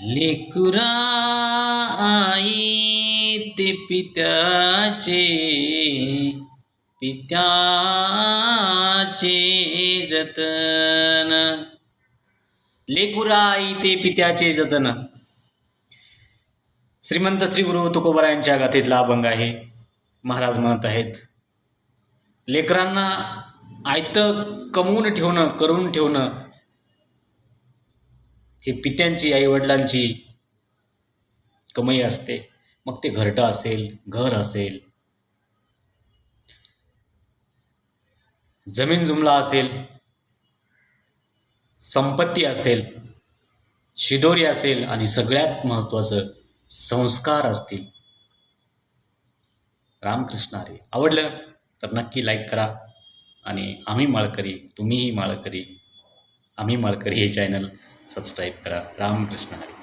लेकुरा आई ते पित्याचे पित्याचे जतन. लेकुरा आई ते पित्याचे जतन. श्रीमंत श्री गुरु तुकोबरायांच्या गाथेतला अभंग आहे. महाराज म्हणत आहेत लेकरांना आयतं कमवून ठेवणं करून ठेवणं हे पित्यांची आईवडिलांची कमाई असते. मग ते घरटं असेल घर असेल जमीन जुमला असेल संपत्ती असेल शिदोरी असेल आणि सगळ्यात महत्त्वाचं संस्कार असतील. रामकृष्ण अरे आवडलं? तर नक्की लाईक करा. आणि आम्ही माळकरी तुम्हीही माळकरी आम्ही माळकरी हे चॅनल सबस्क्राईब करा. रामकृष्ण हरी.